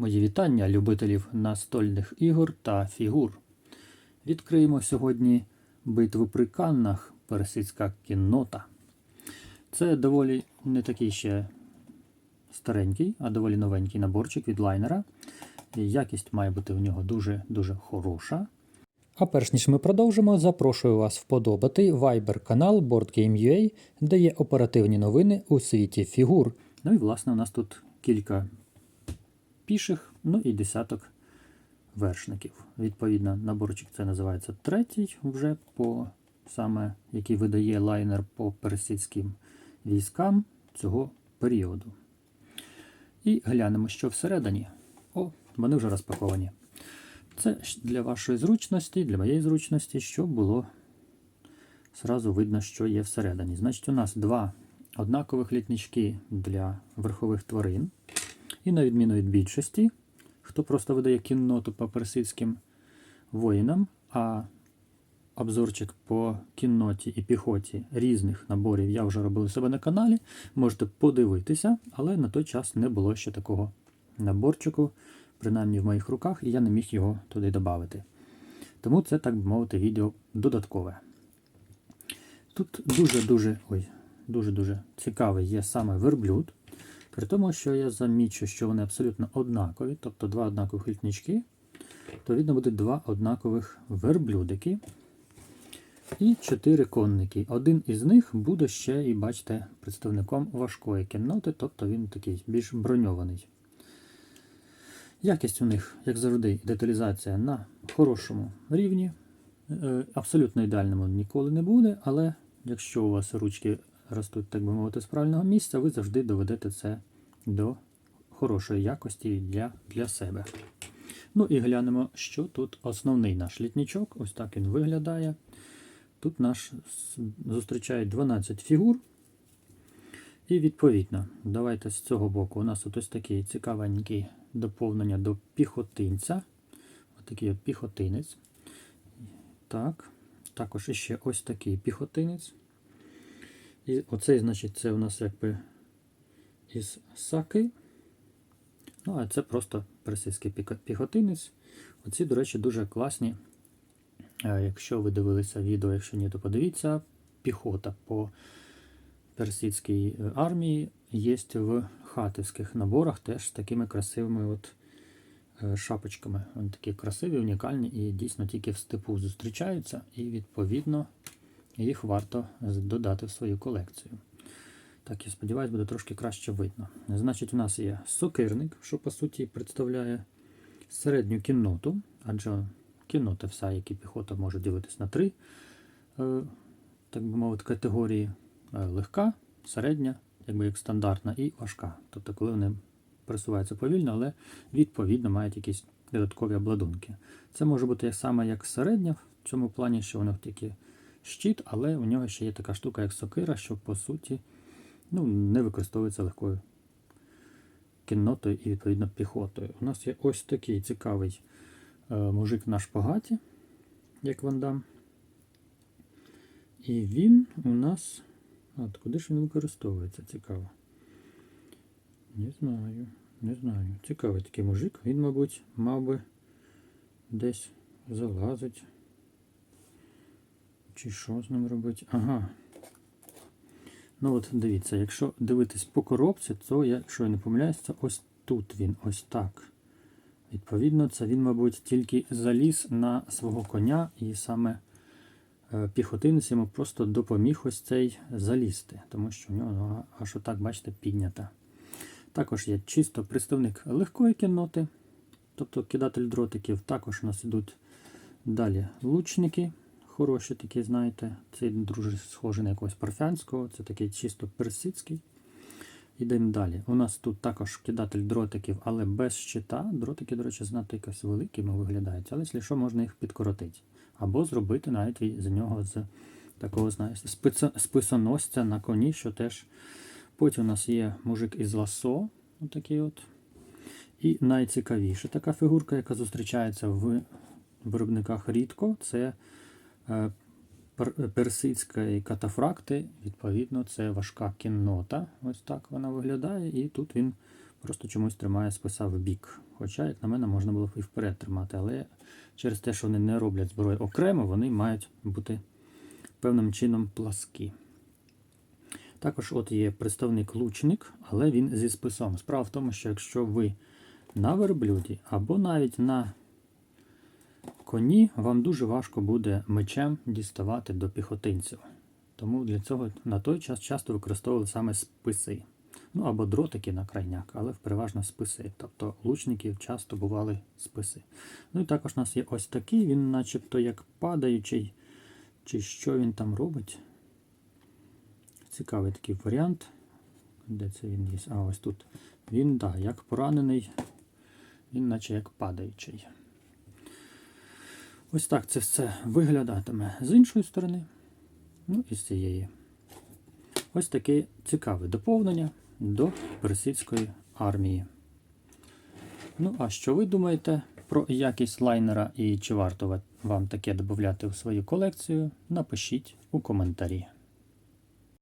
Мої вітання любителів настольних ігор та фігур. Відкриємо сьогодні битву при Каннах персидська кіннота. Це доволі не такий ще старенький, а доволі новенький наборчик від лайнера. І якість має бути в нього дуже-дуже хороша. А перш ніж ми продовжимо, запрошую вас вподобати Viber канал BoardGame.ua, де є оперативні новини у світі фігур. Ну і власне у нас тут кілька піших, ну і десяток вершників. Відповідно, наборчик це називається третій, вже по саме який видає лайнер по персидським військам цього періоду. І глянемо, що всередині. О, вони вже розпаковані. Це для вашої зручності, для моєї зручності, щоб було зразу видно, що є всередині. Значить, у нас два однакових літнички для верхових тварин. І на відміну від більшості, хто просто видає кінноту по персидським воїнам, а обзорчик по кінноті і піхоті різних наборів я вже робив у себе на каналі. Можете подивитися, але на той час не було ще такого наборчику, принаймні в моїх руках, і я не міг його туди додати. Тому це, так би мовити, відео додаткове. Тут дуже-дуже ой, дуже-дуже цікавий є саме верблюд. При тому, що я замічу, що вони абсолютно однакові, тобто два однакових літнички, то видно буде два однакових верблюдики і чотири конники. Один із них буде ще, і бачите, представником важкої кінноти, тобто він такий більш броньований. Якість у них, як завжди, деталізація на хорошому рівні. Е, Абсолютно ідеальному ніколи не буде, але якщо у вас ручки ростуть, так би мовити, з правильного місця, ви завжди доведете це до хорошої якості для, для себе. Ну і глянемо, що тут основний наш літничок. Ось так він виглядає. Тут наш зустрічає 12 фігур. І відповідно, давайте з цього боку у нас ось такий цікавенький доповнення до піхотинця. Ось такий от піхотинець. Так, також іще ось такий піхотинець. І оцей, значить, це у нас якби із саки. Ну, а це просто персидський піхотинець. Оці, до речі, дуже класні. Якщо ви дивилися відео, якщо ні, то подивіться, піхота по персидській армії є в хатівських наборах теж з такими красивими от шапочками. Вони такі красиві, унікальні і дійсно тільки в степу зустрічаються, і відповідно їх варто додати в свою колекцію. Так, я сподіваюся, буде трошки краще видно. Значить, у нас є сокирник, що по суті представляє середню кінноту, адже кіннота вся, як і піхота, може ділитись на три, так би мовити, категорії: легка, середня, якби як стандартна, і важка. Тобто, коли вони пересуваються повільно, але відповідно мають якісь додаткові обладунки. Це може бути саме як середня, в цьому плані, що воно тільки щит, але у нього ще є така штука, як сокира, що по суті ну, не використовується легкою кіннотою і, відповідно, піхотою. У нас є ось такий цікавий е, мужик на шпагаті, як Вандам. І він у нас. От, куди ж він використовується? Цікаво. Не знаю, не знаю. Цікавий такий мужик. Він, мабуть, мав би десь залазить. Чи що з ним робити? Ага. Ну от дивіться, якщо дивитись по коробці, то, якщо я не помиляюсь, це ось тут він, ось так. Відповідно, це він, мабуть, тільки заліз на свого коня і саме піхотинець йому просто допоміг ось цей залізти, тому що в нього нога аж отак, бачите, піднята. Також є чисто представник легкої кінноти, тобто кидатель дротиків. Також у нас йдуть далі лучники. Хороші такі, знаєте, цей дуже схожий на якогось парфянського, це такий чисто персидський. Йдемо далі. У нас тут також кидатель дротиків, але без щита. Дротики, до речі, знато якось великими виглядають, але якщо що, можна їх підкоротити. Або зробити навіть з нього з такого, знаєте, списоносця на коні, що теж. Потім у нас є мужик із ласо. Отакий от. І найцікавіша така фігурка, яка зустрічається в виробниках рідко, це персидської катафракти. Відповідно, це важка кіннота. Ось так вона виглядає. І тут він Просто чомусь тримає списа в бік. Хоча, як на мене, можна було б і вперед тримати, але через те, що вони не роблять зброю окремо, вони мають бути певним чином пласкі. Також от є представник лучник, але він зі списом. Справа в тому, що якщо ви на верблюді або навіть на коні, вам дуже важко буде мечем діставати до піхотинців. Тому для цього на той час часто використовували саме списи. Ну або дротики на крайняк, але переважно списи. Тобто лучників часто бували списи. Ну і також у нас є ось такий, він начебто як падаючий, чи що він там робить. Цікавий такий варіант. Де це він є? А, ось тут. Він, так, да, як поранений, він наче як падаючий. Ось так це все виглядатиме з іншої сторони. Ну і з цієї. Ось таке цікаве доповнення до персидської армії. Ну, а що ви думаєте про якість лайнера і чи варто вам таке додати у свою колекцію? Напишіть у коментарі.